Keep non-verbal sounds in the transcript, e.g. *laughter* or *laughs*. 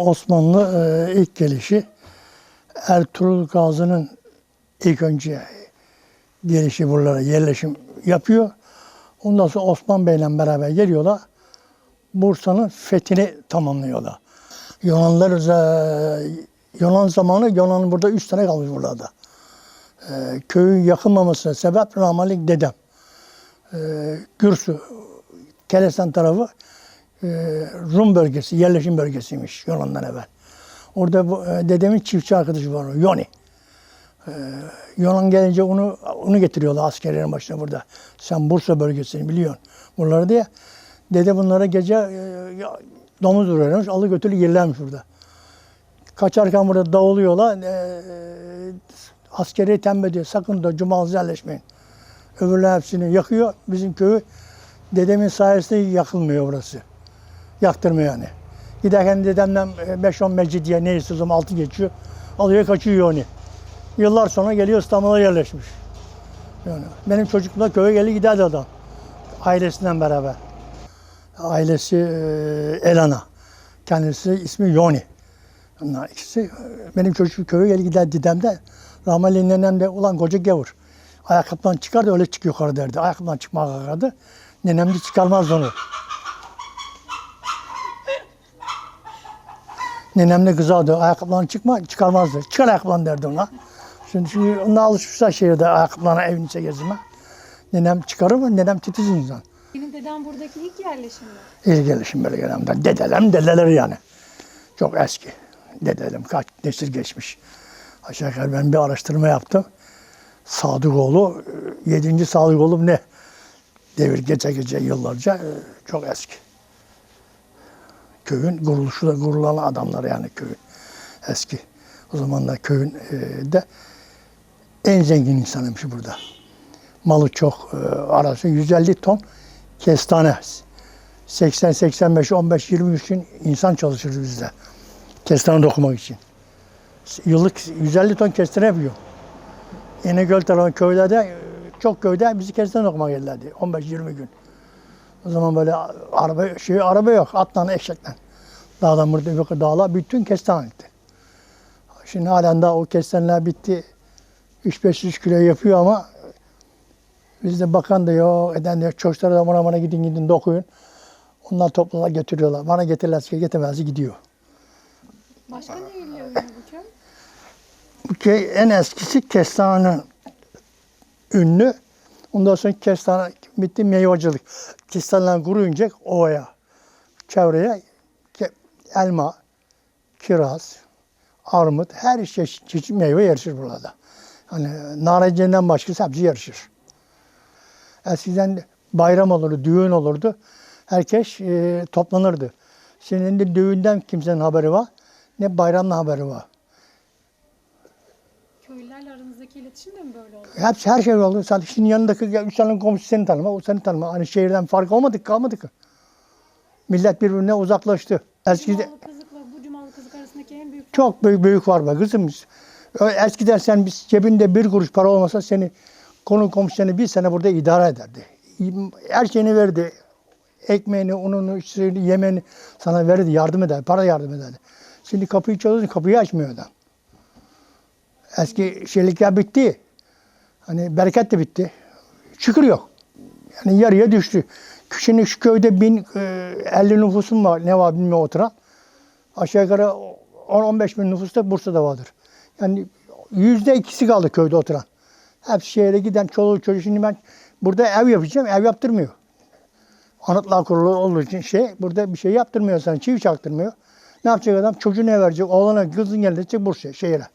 Osmanlı e, ilk gelişi Ertuğrul Gazi'nin ilk önce gelişi buralara yerleşim yapıyor. Ondan sonra Osman Bey'le beraber geliyorlar. Bursa'nın fethini tamamlıyorlar. Yunanlar e, Yunan zamanı Yunan burada üç tane kalmış burada. E, köyün yakılmamasına sebep rahmetli dedem. E, Gürsü, Kelesen tarafı Rum bölgesi, yerleşim bölgesiymiş Yunan'dan evvel. Orada e, dedemin çiftçi arkadaşı var, Yoni. E, Yunan gelince onu onu getiriyorlar askerlerin başına burada. Sen Bursa bölgesini biliyorsun. Buraları diye. Dede bunlara gece e, domuz vuruyormuş, alı götürü yerlermiş burada. Kaçarken burada dağılıyorlar. E, askeri tembih ediyor. Sakın da cumalız yerleşmeyin. Öbürler hepsini yakıyor. Bizim köyü dedemin sayesinde yakılmıyor burası. Yaktırmıyor yani. Giderken dedemden 5-10 mecidiye neyse o zaman altı geçiyor. Alıyor kaçıyor onu. Yıllar sonra geliyor İstanbul'a yerleşmiş. Yani benim çocukluğumda köye gelir giderdi adam. Ailesinden beraber. Ailesi e, Elana. Kendisi ismi Yoni. Bunlar ikisi e, benim çocuk köye gelir gider dedemde. Rahmetli nenem de ulan koca gavur. Ayakkabıdan çıkar da öyle çık yukarı derdi. Ayakkabıdan çıkmak kalkardı. Nenem de çıkarmazdı onu. Nenem de kızardı. Ayakkabılarını çıkma, çıkarmazdı. Çıkar ayakkabılarını derdi ona. Şimdi, şimdi ona alışmışlar şehirde ayakkabılarına evin içine gezme. Nenem çıkarır mı? Nenem titiz insan. Benim dedem buradaki ilk yerleşimi. İyi gelişim böyle nenemden. Dedelem dedeleri yani. Çok eski. Dedelem kaç nesil geçmiş. Aşağı yukarı ben bir araştırma yaptım. Sadıkoğlu, 7. Sadıkoğlu ne? Devir gece gece yıllarca e, çok eski. Köyün kuruluşu da kurulan adamlar yani köyün eski. O zaman da köyün e, de en zengin insanıymış burada. Malı çok e, arası 150 ton kestane. 80 85 15 20 gün insan çalışır bizde. Kestane dokumak için. Yıllık 150 ton kestane yapıyor. İnegöl tarafı köylerde e, çok köyde bizi kestane dokuma gelirlerdi 15-20 gün. O zaman böyle araba şey araba yok. Atla eşekle. Dağdan burada yok dağlar bütün kestane gitti. Şimdi halen daha o kestaneler bitti. 3-500 kilo yapıyor ama bizde bakan da yok, eden de yok. Çocuklara da bana bana gidin gidin dokuyun. Onlar toplular götürüyorlar. Bana getirirlerse getirmezse gidiyor. Başka ne ünlü *laughs* bu köy? Bu köy en eskisi kestane ünlü. Ondan sonra kestane bitti meyvacılık. Kestaneler kuruyunca ovaya, çevreye elma, kiraz, armut, her çeşit, çeşit meyve yarışır burada. Hani narencinden başkası hepsi yarışır. Eskiden bayram olurdu, düğün olurdu. Herkes e, toplanırdı. Şimdi de düğünden kimsenin haberi var, ne bayramla haberi var. Köylülerle aranızdaki iletişim de mi böyle oldu? Hepsi her şey oldu. Sen şimdi yanındaki ya üç tane komşu seni tanıma, o seni tanıma. Hani şehirden fark olmadık, kalmadık. Millet birbirine uzaklaştı. Eskide Cumalı kızıkla bu cumalı kızık arasındaki en büyük çok büyük, büyük var be kızım. Ö- Eskiden sen biz cebinde bir kuruş para olmasa seni konu komşu seni bir sene burada idare ederdi. Her şeyini verdi. Ekmeğini, ununu, suyunu, yemeğini sana verirdi, yardım eder, para yardım ederdi. Şimdi kapıyı çalıyorsun, kapıyı açmıyor adam. Eski şeylikler bitti. Hani bereket de bitti. Şükür yok. Yani yarıya düştü. Şimdi şu köyde bin, e, 50 nüfusum var. Ne var bilmiyorum oturan. Aşağı yukarı 10-15 bin nüfus da Bursa'da vardır. Yani yüzde ikisi kaldı köyde oturan. Hepsi şehre giden çoluğu çocuğu. Şimdi ben burada ev yapacağım, ev yaptırmıyor. Anıtlar kurulu olduğu için şey, burada bir şey yaptırmıyor sana, çivi çaktırmıyor. Ne yapacak adam? Çocuğuna verecek, oğlana, kızın gelecek Bursa'ya, şehire.